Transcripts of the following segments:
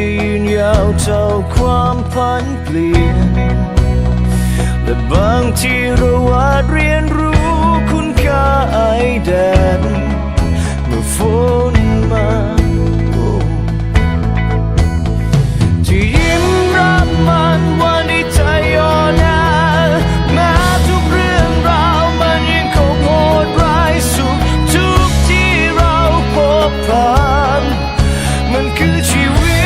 จะยืนยาวเท่าความพันเปลี่ยน แต่บางทีเราอาจเรียนรู้คุณค่าไอแดดเมื่อฝนมาโอ้ที่ยิ้มรับมันวันที่ใจอ่อนแอแม้ทุกเรื่องราวมันยังคงโหดร้ายสุดทุกที่เราพบผ่านมันคือชีวิต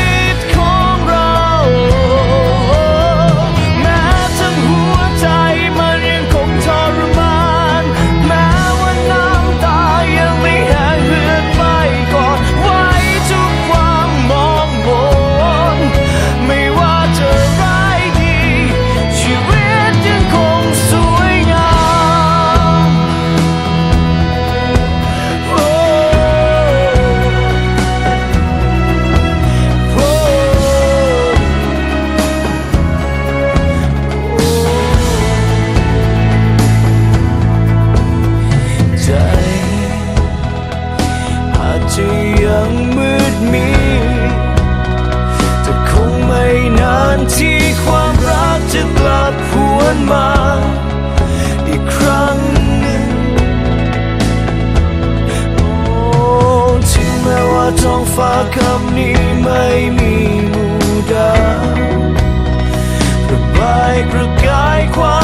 ที่ความรักจะกลับหวนมาอีกครั้งหนึ่งโอ้ถึงแม้ว่าท้องฟ้าคำนี้ไม่มีหมู่ดาวระบายประกายความ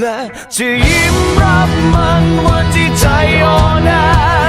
และจะยิ้มรับมันวันที่ใจอ่อนแอ